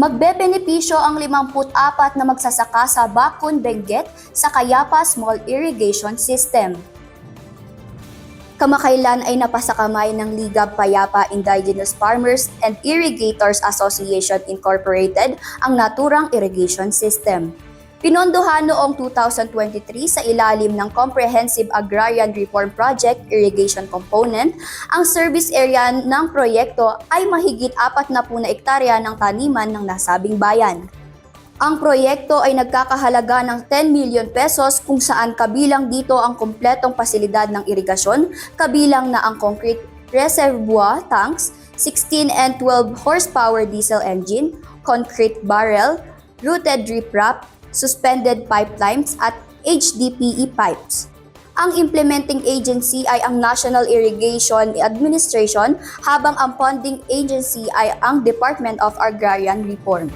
Magbebenepisyo ang 54 na magsasaka sa Bakun Benguet sa Kayapa Small Irrigation System. Kamakailan ay napasakamay ng Liga Payapa Indigenous Farmers and Irrigators Association Incorporated ang naturang irrigation system. Pinondohan noong 2023 sa ilalim ng Comprehensive Agrarian Reform Project Irrigation Component, ang service area ng proyekto ay mahigit 40 na ektarya ng taniman ng nasabing bayan. Ang proyekto ay nagkakahalaga ng 10 million pesos kung saan kabilang dito ang kumpletong pasilidad ng irigasyon, kabilang na ang concrete reservoir tanks, 16 and 12 horsepower diesel engine, concrete barrel, rooted riprap, suspended pipelines at HDPE pipes. Ang implementing agency ay ang National Irrigation Administration habang ang funding agency ay ang Department of Agrarian Reform.